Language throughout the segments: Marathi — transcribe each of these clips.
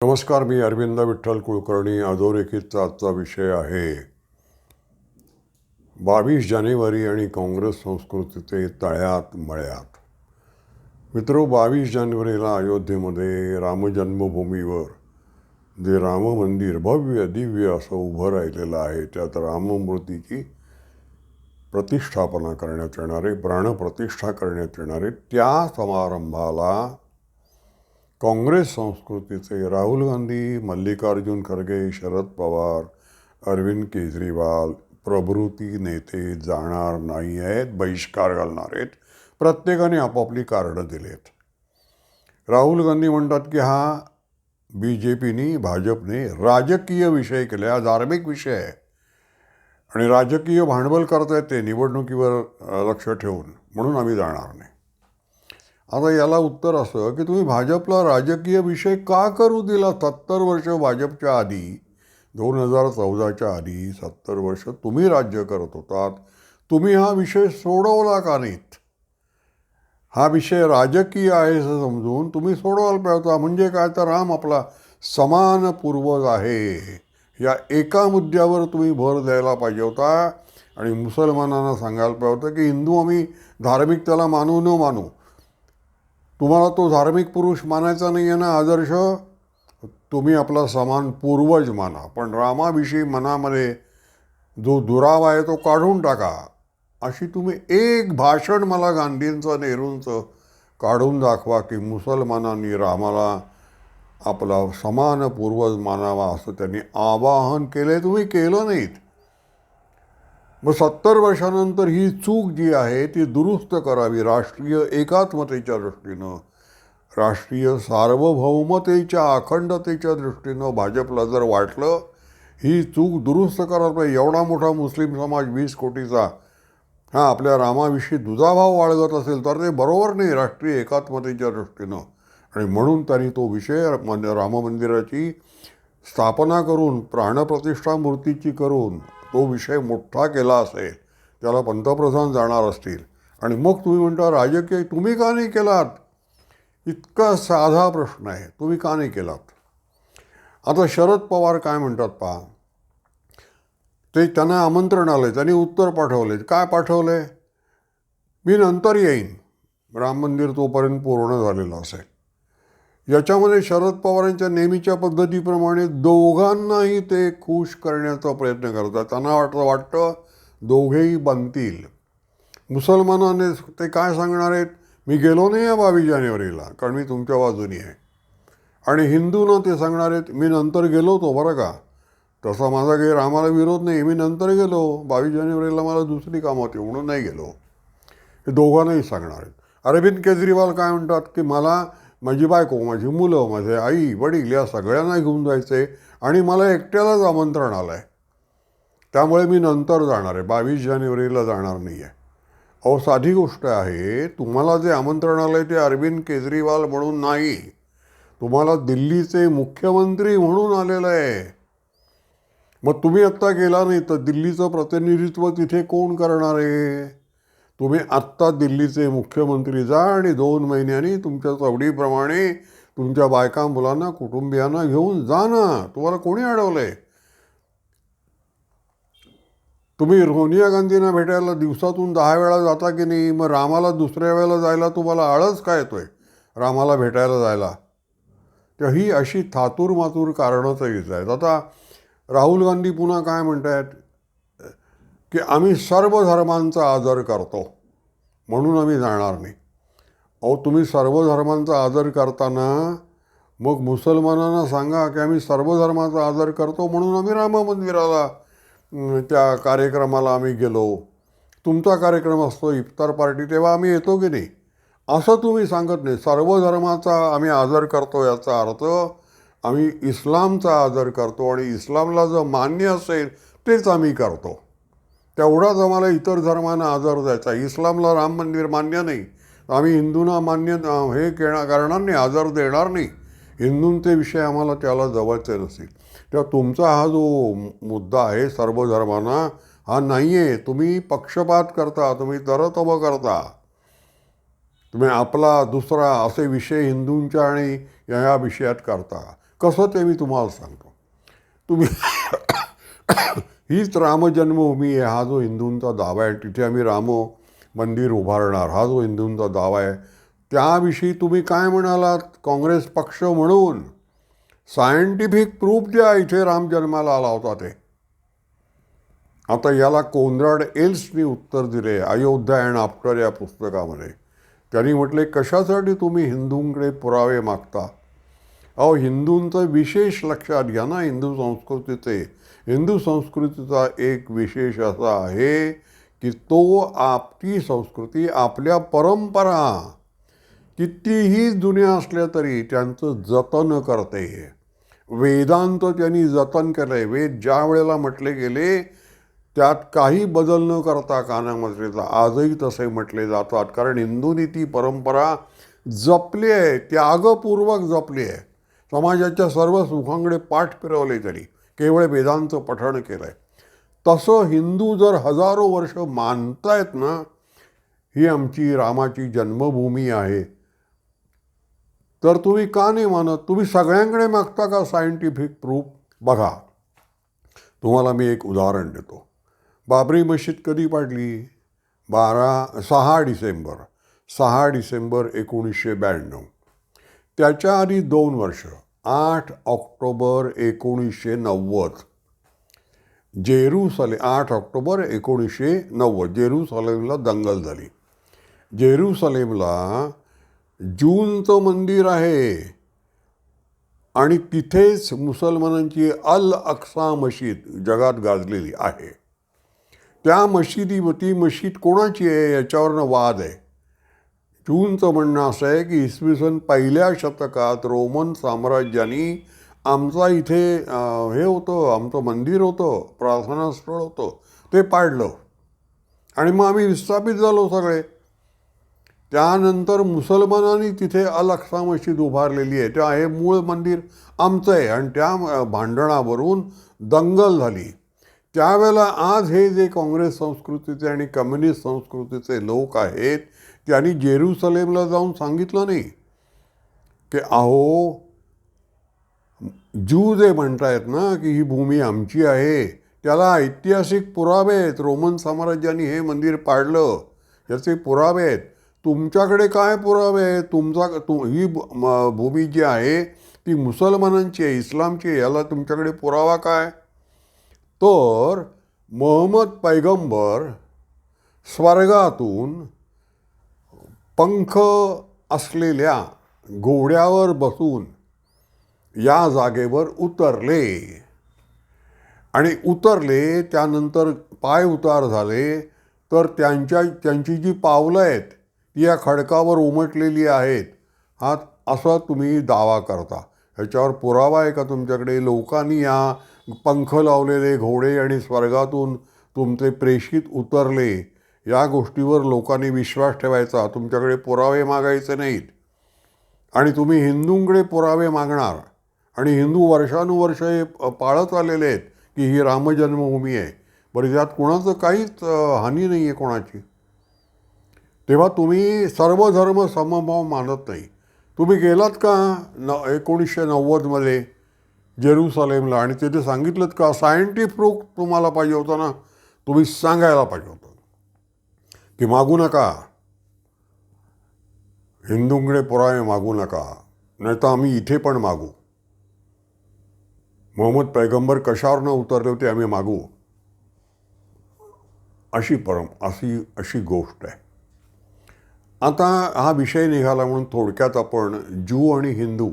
नमस्कार मी अरविंद विठ्ठल कुलकर्णी. अधोरेखितचा आजचा विषय आहे बावीस जानेवारी आणि काँग्रेस संस्कृतीचे तळ्यात मळ्यात. मित्रो बावीस जानेवारीला अयोध्येमध्ये रामजन्मभूमीवर जे राम मंदिर भव्य दिव्य असं उभं राहिलेलं आहे त्यात राममूर्तीची प्रतिष्ठापना करण्यात येणारे प्राणप्रतिष्ठा करण्यात येणारे त्या समारंभाला काँग्रेस संस्कृतीचे राहुल गांधी मल्लिकार्जुन खरगे शरद पवार अरविंद केजरीवाल प्रभृती नेते जाणार नाही आहेत बहिष्कार घालणार आहेत प्रत्येकाने आपापली कार्डं आहेत. राहुल गांधी म्हणतात की हा बी जे पीनी भाजपने राजकीय विषय केले हा धार्मिक विषय आहे. आणि राजकीय भांडवल करतायत ते निवडणुकीवर लक्ष ठेवून म्हणून आम्ही जाणार नाही. आता याला उत्तर असं की तुम्ही भाजपला राजकीय विषय का करू दिला सत्तर वर्ष भाजपच्या आधी? दोन हजार चौदाच्या आधी सत्तर वर्ष तुम्ही राज्य करत होतात. तुम्ही हा विषय सोडवला का नाहीत? हा विषय राजकीय आहे असं समजून तुम्ही सोडवायला पाहिजे होता. म्हणजे काय? तर राम आपला समान पूर्वज आहे. या एका मुद्द्यावर तुम्ही भर द्यायला पाहिजे होता. आणि मुसलमानांना सांगायला पाहिजे होतं की हिंदू आम्ही धार्मिकतेला मानू न मानू. तुम्हाला तो धार्मिक पुरुष मानायचा नाही आहे ना आदर्श? तुम्ही आपला समान पूर्वज माना. पण रामाविषयी मनामध्ये जो दुरावा आहे तो काढून टाका. अशी तुम्ही एक भाषण मला गांधींचं नेहरूंचं काढून दाखवा की मुसलमानांनी रामाला आपला समान पूर्वज मानावा असं त्यांनी आवाहन केलं तुम्ही केलं नाहीत. मग सत्तर वर्षानंतर ही चूक जी आहे ती दुरुस्त करावी राष्ट्रीय एकात्मतेच्या दृष्टीनं. राष्ट्रीय सार्वभौमतेच्या अखंडतेच्या दृष्टीनं भाजपला जर वाटलं ही चूक दुरुस्त करायला पाहिजे. एवढा मोठा मुस्लिम समाज वीस कोटीचा हा आपल्या रामाविषयी दुजाभाव बाळगत असेल तर ते बरोबर नाही राष्ट्रीय एकात्मतेच्या दृष्टीनं. आणि म्हणून त्यांनी तो विषय मन- राममंदिराची स्थापना करून प्राणप्रतिष्ठा मूर्तीची करून तो विषय मोठा केला असेल त्याला पंतप्रधान जाणार असतील. आणि मग तुम्ही म्हणता राजकीय तुम्ही का नाही केलात? इतका साधा प्रश्न आहे. तुम्ही का नाही केलात? आता शरद पवार काय म्हणतात पहा. ते त्यांना आमंत्रण आलं त्यांनी उत्तर पाठवले काय पाठवले मी नंतर येईन. राम मंदिर तोपर्यंत पूर्ण झालेलं असेल. याच्यामध्ये शरद पवारांच्या नेहमीच्या पद्धतीप्रमाणे दोघांनाही ते खुश करण्याचा प्रयत्न करतात. त्यांना वाटतं वाटतं दोघेही बनतील. मुसलमानाने ते काय सांगणार आहेत? मी गेलो नाही आहे बावीस जानेवारीला कारण मी तुमच्या बाजूनी आहे. आणि हिंदूंना ते सांगणार आहेत मी नंतर गेलो होतो बरं का? तसा माझा गैर आम्हाला विरोध नाही मी नंतर गेलो. बावीस जानेवारीला मला दुसरी कामं होती म्हणून नाही गेलो. हे दोघांनाही सांगणार आहेत. अरविंद केजरीवाल काय म्हणतात की मला माझी बायको माझी मुलं माझे आई वडील या सगळ्यांना घेऊन जायचे आणि मला एकट्यालाच आमंत्रण आलं आहे त्यामुळे मी नंतर जाणार आहे. बावीस जानेवारीला जाणार नाही आहे अहो साधी गोष्ट आहे तुम्हाला जे आमंत्रण आलं आहे ते अरविंद केजरीवाल म्हणून नाही. तुम्हाला दिल्लीचे मुख्यमंत्री म्हणून आलेलं आहे. मग तुम्ही आत्ता गेला नाही तर दिल्लीचं प्रतिनिधित्व तिथे कोण करणार आहे? तुम्ही आत्ता दिल्लीचे मुख्यमंत्री जा आणि दोन महिन्यांनी तुमच्या चवडीप्रमाणे तुमच्या बायका मुलांना कुटुंबियांना घेऊन जा ना. तुम्हाला कोणी अडवलं आहे तुम्ही सोनिया गांधींना भेटायला दिवसातून दहा वेळा जाता की नाही? मग रामाला दुसऱ्या वेळेला जायला तुम्हाला आळस काय येतोय? रामाला भेटायला जायला. तर ही अशी थातूर मातूर कारणंच येत आहेत. आता राहुल गांधी पुन्हा काय म्हणत आहेत की आम्ही सर्व धर्मांचा आदर करतो. म्हणून आम्ही जाणार नाही. अहो तुम्ही सर्व धर्मांचा आदर करताना मग मुसलमानांना सांगा की आम्ही सर्व धर्माचा आदर करतो म्हणून आम्ही राम मंदिराला त्या कार्यक्रमाला आम्ही गेलो. तुमचा कार्यक्रम असतो इफ्तार पार्टी तेव्हा आम्ही येतो की नाही? असं तुम्ही सांगत नाही. सर्व धर्माचा आम्ही आदर करतो याचा अर्थ आम्ही इस्लामचा आदर करतो आणि इस्लामला जर मान्य असेल तेच आम्ही करतो. तेवढाच आम्हाला इतर धर्मांना आदर द्यायचा. इस्लामला राम मंदिर मान्य नाही. आम्ही हिंदूंना मान्य हे केणार करणार नाही आदर देणार नाही. हिंदूंचे विषय आम्हाला त्याला जवळचे नसतील. तेव्हा तुमचा हा जो मुद्दा आहे सर्व धर्मांना हा नाही आहे तुम्ही पक्षपात करता तुम्ही तरतब करता. तुम्ही आपला दुसरा असे विषय हिंदूंच्या आणि या विषयात करता. कसं ते मी तुम्हाला सांगतो. तुम्ही हीच रामजन्मभूमी आहे. हा जो हिंदूंचा दावा आहे तिथे आम्ही राम मंदिर उभारणार. हा जो हिंदूंचा दावा आहे त्याविषयी तुम्ही काय म्हणालात? काँग्रेस पक्ष म्हणून सायंटिफिक प्रूफ द्या इथे राम जन्माला आला होता ते. आता याला कोनराड एल्सनी उत्तर दिले अयोध्या अँड आफ्टर या पुस्तकामध्ये. त्यांनी म्हटले कशासाठी तुम्ही हिंदूंकडे पुरावे मागता? अहो हिंदूंचं विशेष लक्षात घ्या ना हिंदू संस्कृतीचे. हिंदू संस्कृतीचा एक विशेष असा आहे की तो आपली संस्कृती आपल्या परंपरा कितीही जुन्या असल्या तरी त्यांचं जतन करते. वेदांत त्यांनी जतन केलं आहे वेद ज्या वेळेला म्हटले गेले त्यात काही बदल न करता कानामध्ये आजही तसे म्हटले जातात. कारण हिंदूंनी ती परंपरा जपली आहे त्यागपूर्वक जपली आहे समाजाच्या सर्व सुखांकडे पाठ फिरवले तरी. केवळ वेदांचं पठण केलं आहे तसं हिंदू जर हजारो वर्ष मानतायत ना ही आमची रामाची जन्मभूमी आहे. तर तुम्ही का नाही मानत? तुम्ही सगळ्यांकडे मागता का सायंटिफिक प्रूफ बघा. तुम्हाला मी एक उदाहरण देतो. बाबरी मशीद कधी पाडली? बारा सहा डिसेंबर सहा डिसेंबर एकोणीसशे ब्याण्णव. त्याच्या आधी दोन वर्ष. आठ ऑक्टोबर एकोणीसशे नव्वद. जेरुसले आठ ऑक्टोबर एकोणीसशे नव्वद. जेरुसलेमला दंगल झाली. जेरुसलेमला जूनचं मंदिर आहे. आणि तिथेच मुसलमानांची अल अक्सा मशीद जगात गाजलेली आहे. त्या मशिदी ती मशीद कोणाची आहे? याच्यावरनं वाद आहे. चूनचं म्हणणं असं आहे की इसवी सन पहिल्या शतकात रोमन साम्राज्याने आमचा इथे हे होतं आमचं मंदिर होतं प्रार्थनास्थळ होतं ते पाडलं. आणि मग आम्ही विस्थापित झालो सगळे. त्यानंतर मुसलमानांनी तिथे अल अक्सा मशीद उभारलेली आहे. त्या हे मूळ मंदिर आमचं आहे. आणि त्या भांडणावरून दंगल झाली. त्यावेळेला आज हे जे काँग्रेस संस्कृतीचे आणि कम्युनिस्ट संस्कृतीचे लोक आहेत त्यांनी जेरुसलेमला जाऊन सांगितलं नाही की अहो जू जे म्हणतायत ना की ही भूमी आमची आहे त्याला ऐतिहासिक पुरावे आहेत. रोमन साम्राज्याने हे मंदिर पाडलं. याचे पुरावे आहेत. तुमच्याकडे काय पुरावे आहेत? तुमचा तु ही भूमी जी आहे ती मुसलमानांची आहे इस्लामची आहे याला तुमच्याकडे पुरावा काय? तर मोहम्मद पैगंबर स्वर्गातून पंख असलेल्या घोड्यावर बसून या जागेवर उतरले. आणि उतरले त्यानंतर पाय उतार झाले तर त्यांच्या त्यांची जी पावलं आहेत ती या खडकावर उमटलेली आहेत. हा असा तुम्ही दावा करता. ह्याच्यावर पुरावा आहे का तुमच्याकडे? लोकांनी या पंख लावलेले घोडे आणि स्वर्गातून तुमचे प्रेषित उतरले. या गोष्टीवर लोकांनी विश्वास ठेवायचा. तुमच्याकडे पुरावे मागायचे नाहीत. आणि तुम्ही हिंदूंकडे पुरावे मागणार. आणि हिंदू वर्षानुवर्ष हे पाळत आलेले आहेत की ही रामजन्मभूमी आहे. बरं त्यात कोणाचं काहीच हानी नाही आहे कोणाची. तेव्हा तुम्ही सर्व धर्म समभाव मानत नाही. तुम्ही गेलात का न एकोणीसशे नव्वदमध्ये जेरुसलेमला? आणि तिथे सांगितलं का सायंटिफिक प्रूफ तुम्हाला पाहिजे होता ना? तुम्ही सांगायला पाहिजे होतं. की मागू नका. हिंदूंकडे पुरावे मागू नका. नाही तर आम्ही इथे पण मागू. मोहम्मद पैगंबर कशावर न उतरले होते आम्ही मागू? अशी परम अशी अशी गोष्ट आहे. आता हा विषय निघाला म्हणून थोडक्यात आपण जू आणि हिंदू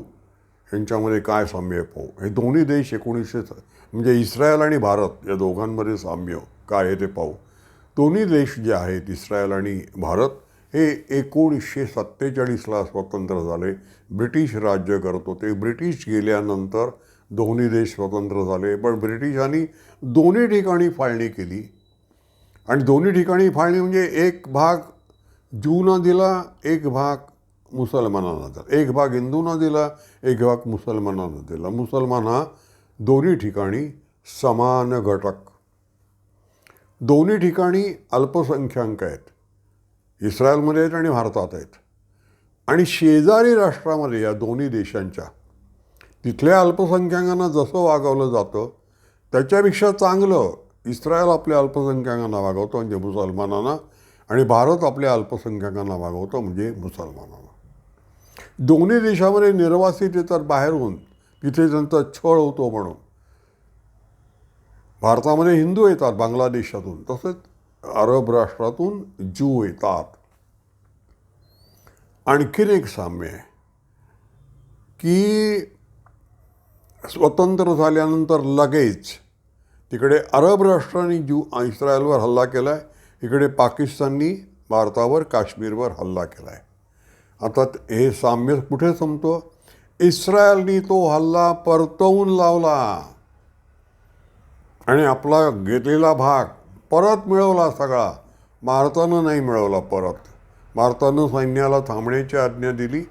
यांच्यामध्ये काय साम्य पाहू हे दोन्ही देश एकोणीसशे म्हणजे इस्रायल आणि भारत या दोघांमध्ये साम्य काय आहे ते पाहू. दोन्ही देश जे आहेत इस्रायल आणि भारत हे एकोणीसशे सत्तेचाळीसला स्वतंत्र झाले. ब्रिटिश राज्य करत होते. ब्रिटिश गेल्यानंतर दोन्ही देश स्वतंत्र झाले. पण ब्रिटिशांनी दोन्ही ठिकाणी फाळणी केली. आणि दोन्ही ठिकाणी फाळणी म्हणजे एक भाग जूना दिला एक भाग मुसलमानांना दिला. एक भाग हिंदूंना दिला एक भाग मुसलमानांना दिला. मुसलमान हा दोन्ही ठिकाणी समान घटक दोन्ही ठिकाणी अल्पसंख्याक आहेत. इस्रायलमध्ये आहेत आणि भारतात आहेत. आणि शेजारी राष्ट्रामध्ये या दोन्ही देशांच्या तिथल्या अल्पसंख्याकांना जसं वागवलं जातं त्याच्यापेक्षा चांगलं इस्रायल आपल्या अल्पसंख्याकांना वागवतो म्हणजे मुसलमानांना आणि भारत आपल्या अल्पसंख्याकांना वागवतो म्हणजे मुसलमानांना. दोन्ही देशामध्ये निर्वासित येतात बाहेरून तिथे त्यांचा छळ होतो म्हणून. भारतामध्ये हिंदू येतात बांगलादेशातून तसेच अरब राष्ट्रातून ज्यू येतात. आणखीन एक साम्य आहे की स्वतंत्र झाल्यानंतर लगेच तिकडे अरब राष्ट्रांनी ज्यू इस्रायलवर हल्ला केला आहे इकडे पाकिस्ताननी भारतावर काश्मीरवर हल्ला केला आहे आता हे साम्य कुठे संपतो? इस्रायलनी तो हल्ला परतवून लावला. आणि आपला घेतलेला भाग परत मिळवला सगळा. भारतानं नाही मिळवला परत. भारतानं सैन्याला थांबण्याची आज्ञा दिली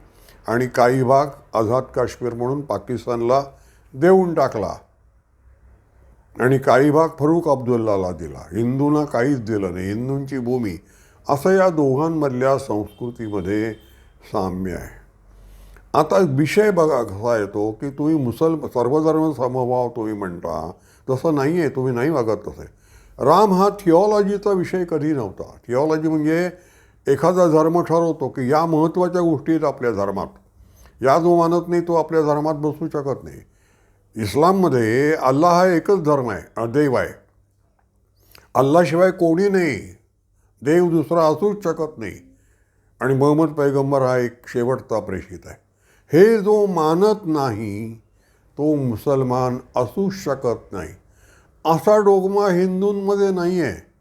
आणि काही भाग आझाद काश्मीर म्हणून पाकिस्तानला देऊन टाकला. आणि काही भाग फरूख अब्दुल्लाला दिला. हिंदूंना काहीच दिलं नाही. हिंदूंची भूमी असं या दोघांमधल्या संस्कृतीमध्ये साम्य आहे. आता विषय बघा कसा येतो की तुम्ही मुसल सर्वधर्म समभाव तुम्ही म्हणता तसं नाही आहे तुम्ही नाही वागत तसे. राम हा थिओलॉजीचा विषय कधी नव्हता. थिओलॉजी म्हणजे एखादा धर्म ठरवतो की या महत्त्वाच्या गोष्टी आहेत आपल्या धर्मात. या जो मानत नाही तो आपल्या धर्मात बसू शकत नाही. इस्लाममध्ये अल्लाह हा एकच धर्म आहे देव आहे. अल्लाशिवाय कोणी नाही. देव दुसरा असूच शकत नाही. आणि मोहम्मद पैगंबर हा एक शेवटचा प्रेषित आहे. हे जो मानत नाही तो मुसलमान असू शकत नाही. असा डोगमा हिंदूंमध्ये नाही आहे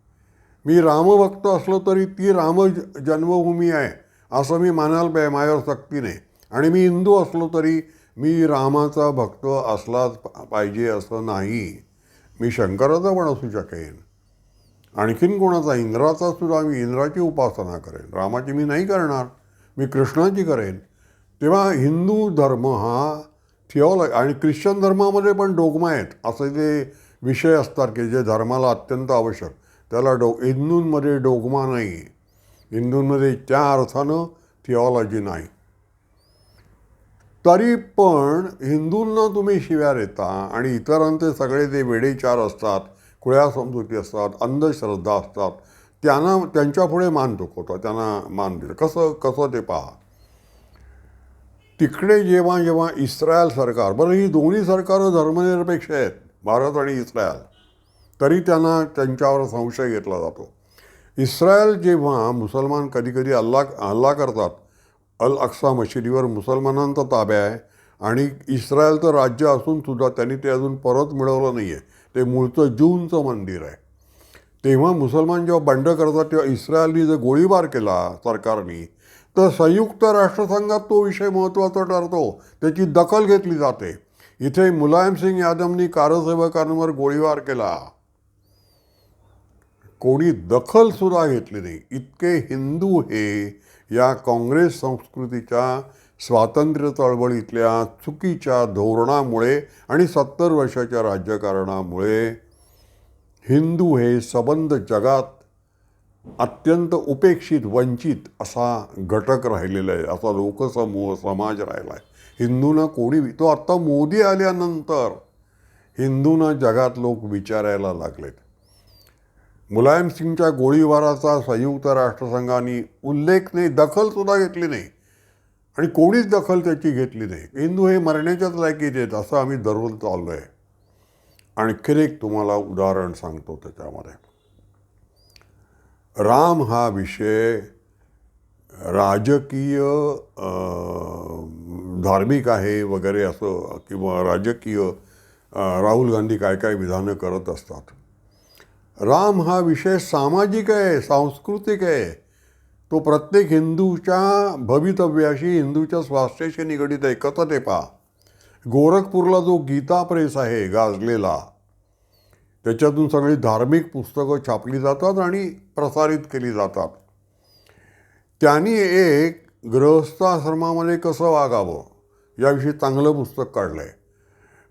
मी रामभक्त असलो तरी ती राम जन्मभूमी आहे असं मी मानायला पाहिजे माझ्यावर सक्तीने आणि मी हिंदू असलो तरी मी रामाचा भक्त असलाच पा- पाहिजे असं नाही. मी शंकराचा पण असू शकेन. आणखीन कोणाचा? इंद्राचा सुद्धा मी इंद्राची उपासना करेन. रामाची मी नाही करणार. मी कृष्णाची करेन. तेव्हा हिंदू धर्म हा थिओलॉ आणि ख्रिश्चन धर्मामध्ये पण डोगमा आहेत. असे जे विषय असतात की जे धर्माला अत्यंत आवश्यक त्याला डो हिंदूंमध्ये डोगमा नाही. हिंदूंमध्ये त्या अर्थानं थिओलॉजी नाही. तरी पण हिंदूंना तुम्ही शिव्या देता आणि इतरांचे सगळे जे वेडेचार असतात खुळ्या समजुती असतात अंधश्रद्धा असतात त्यांना त्यांच्यापुढे मान चुकवता त्यांना मान दिलं. कसं कसं ते पहा तिकडे जेव्हा जेव्हा इस्रायल सरकार बरं ही दोन्ही सरकारं धर्मनिरपेक्ष आहेत भारत आणि इस्रायल तरी त्यांना त्यांच्यावर संशय घेतला जातो. इस्रायल जेव्हा मुसलमान कधीकधी अल्ला हल्ला करतात अल अक्सा मशिदीवर मुसलमानांचा ताब्या आहे आणि इस्रायलचं राज्य असून सुद्धा त्यांनी ते अजून परत मिळवलं नाही आहे ते मूळचं जूनचं मंदिर आहे. तेव्हा मुसलमान जेव्हा बंड करतात तेव्हा इस्रायलनी जर गोळीबार केला सरकारनी तर संयुक्त राष्ट्रसंघात तो विषय महत्त्वाचा ठरतो. त्याची दखल घेतली जाते. इथे मुलायम सिंग यादवनी कारसेवकांवर गोळीबार केला. कोणी दखल सुद्धा घेतली नाही. इतके हिंदू हे या काँग्रेस संस्कृतीच्या स्वातंत्र्य चळवळीतल्या चुकीच्या धोरणामुळे आणि सत्तर वर्षाच्या राज्यकारणामुळे हिंदू हे सबंध जगात अत्यंत उपेक्षित वंचित असा घटक राहिलेला आहे. असा लोकसमूह समाज राहिला आहे. हिंदूंना कोणी तो आत्ता मोदी आल्यानंतर हिंदूंना जगात लोक विचारायला लागलेत. मुलायम सिंगच्या गोळीबाराचा संयुक्त राष्ट्रसंघाने उल्लेख नाही दखलसुद्धा घेतली नाही. आणि कोणीच दखल त्याची घेतली नाही. हिंदू हे मरण्याच्याच लायकीत आहेत असं आम्ही दररोज चाललो आहे आणखीन एक तुम्हाला उदाहरण सांगतो त्याच्यामध्ये. राम हा विषय राजकीय धार्मिक आहे वगैरे असं किंवा राजकीय राहुल गांधी काय काय विधानं करत असतात. राम हा विषय सामाजिक आहे सांस्कृतिक आहे. तो प्रत्येक हिंदूच्या भवितव्याशी हिंदूच्या स्वास्थ्याशी निगडीत आहे. कसं ते पहा. गोरखपूरला जो गीता प्रेस आहे गाजलेला त्याच्यातून सगळी धार्मिक पुस्तकं छापली जातात आणि प्रसारित केली जातात. त्यांनी एक गृहस्थाश्रमामध्ये कसं वागावं याविषयी चांगलं पुस्तक काढलं आहे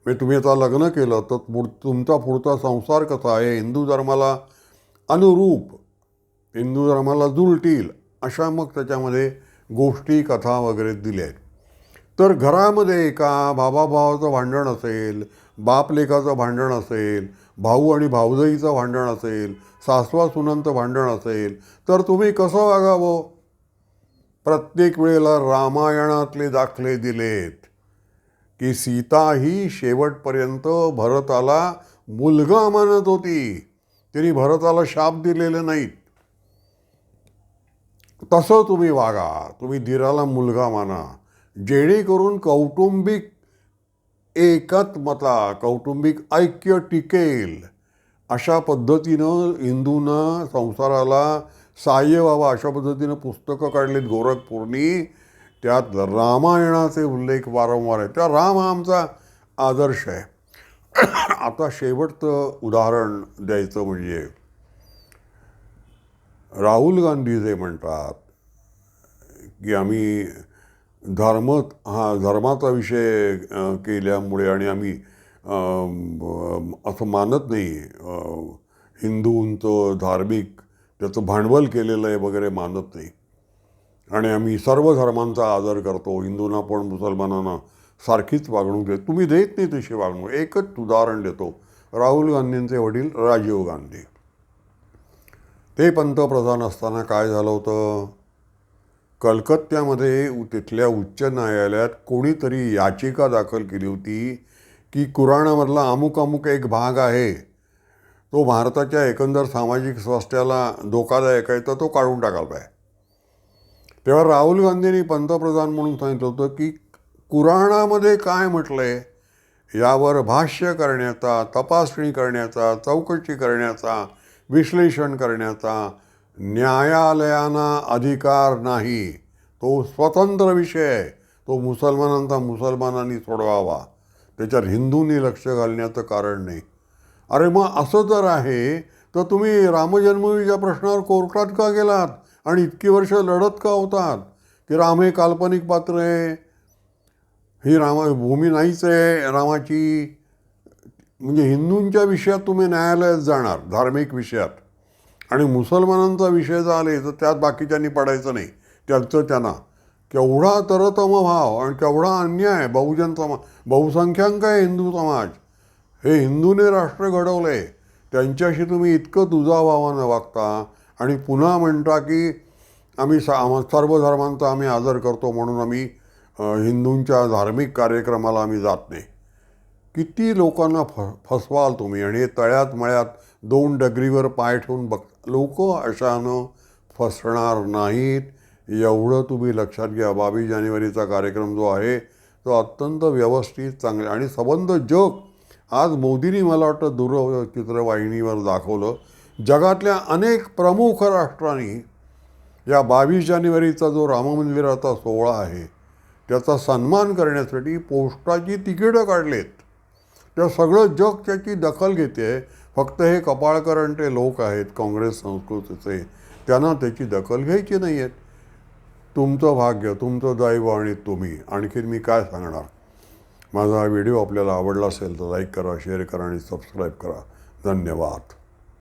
म्हणजे तुम्ही आता लग्न केलं तर पुढ तुमचा पुढचा संसार कसा आहे? हिंदू धर्माला अनुरूप हिंदू धर्माला जुळतील अशा मग त्याच्यामध्ये गोष्टी कथा वगैरे दिल्या आहेत. तर घरामध्ये एका भावाभावाचं भांडण असेल बाप लेखाचं भांडण असेल भाऊ आणि भाऊजाईचं भांडण असेल सासवा सुनांचं भांडण असेल तर तुम्ही कसं वागावं? प्रत्येक वेळेला रामायणातले दाखले दिलेत की सीता ही शेवटपर्यंत भरताला मुलगा मानत होती. तिने भरताला शाप दिलेले नाहीत. तसं तुम्ही वागा. तुम्ही धीराला मुलगा माना. जेणेकरून कौटुंबिक एकात्मता कौटुंबिक ऐक्य टिकेल. अशा पद्धतीनं हिंदूंना संसाराला सहाय्य व्हावं अशा पद्धतीनं पुस्तकं काढलीत गोरखपूरनी. त्यात रामायणाचे उल्लेख वारंवार आहेत. त्या राम हा आमचा आदर्श आहे. आता शेवटचं उदाहरण द्यायचं म्हणजे राहुल गांधी जे म्हणतात की आम्ही धर्म हा धर्माचा विषय केल्यामुळे आणि आम्ही असं मानत नाही हिंदूंचं धार्मिक त्याचं भांडवल केलेलं आहे वगैरे मानत नाही. आणि आम्ही सर्व धर्मांचा आदर करतो हिंदूंना पण मुसलमानांना सारखीच वागणूक देत. तुम्ही देत नाही तशी वागणूक एकच उदाहरण देतो राहुल गांधींचे वडील राजीव गांधी. ते पंतप्रधान असताना काय झालं होतं? कलकत्त्यामध्ये तिथल्या उच्च न्यायालयात कोणीतरी याचिका दाखल केली होती की कुराणामधला अमुक अमुक एक भाग आहे. तो भारताच्या एकंदर सामाजिक स्वास्थ्याला धोकादायक आहे तर तो काढून टाकायला पाहिजे तेव्हा राहुल गांधींनी पंतप्रधान म्हणून सांगितलं होतं की कुराणामध्ये काय म्हटलं आहे यावर भाष्य करण्याचा तपासणी करण्याचा चौकशी करण्याचा विश्लेषण करण्याचा न्यायालयांना अधिकार नाही. तो स्वतंत्र विषय आहे. तो मुसलमानांचा मुसलमानांनी सोडवावा. त्याच्यात हिंदूंनी लक्ष घालण्याचं कारण नाही. अरे मग असं जर आहे तर तुम्ही रामजन्मभूमीच्या प्रश्नावर कोर्टात का गेलात? आणि इतकी वर्ष लढत का होतात? की राम हे काल्पनिक पात्र आहे? ही रामा भूमी नाहीच आहे. रामाची म्हणजे हिंदूंच्या विषयात तुम्ही न्यायालयात जाणार धार्मिक विषयात. आणि मुसलमानांचा विषय झाले तर त्यात बाकीच्यांनी पडायचं नाही. त्यांचं त्यांना. केवढा तरतम भाव आणि केवढा अन्याय बहुजन समाज बहुसंख्याक आहे हिंदू समाज. हे हिंदूने राष्ट्र घडवले त्यांच्याशी तुम्ही इतकं दुजाभावानं वागता आणि पुन्हा म्हणता की आम्ही सा सर्व धर्मांचा आम्ही आदर करतो म्हणून आम्ही हिंदूंच्या धार्मिक कार्यक्रमाला आम्ही जात नाही. किती लोकांना फ फसवाल तुम्ही आणि हे तळ्यात मळ्यात दोन डगरीवर पाय ठेवून बघ लोक अशानं फसणार नाहीत. एवढं तुम्ही लक्षात घ्या. बावीस जानेवारीचा कार्यक्रम जो आहे तो अत्यंत व्यवस्थित चांगला आणि सबंध जग आज मोदींनी मला वाटतं दूरचित्रवाहिनीवर दाखवलं जगातल्या अनेक प्रमुख राष्ट्रांनी या बावीस जानेवारीचा जो राममंदिराचा सोहळा आहे त्याचा सन्मान करण्यासाठी पोस्टाची तिकीटं काढलेत. त्या सगळं जग त्याची दखल घेते. फक्त हे कपाळकरंटे लोक आहेत काँग्रेस संस्कृतीचे. त्यांना त्याची दखल घ्यायची नाही आहेत तुमचं भाग्य तुमचं दैव आणि तुम्ही. आणखीन मी काय सांगणार? माझा हा व्हिडिओ आपल्याला आवडला असेल तर लाईक करा शेअर करा आणि सबस्क्राईब करा. धन्यवाद.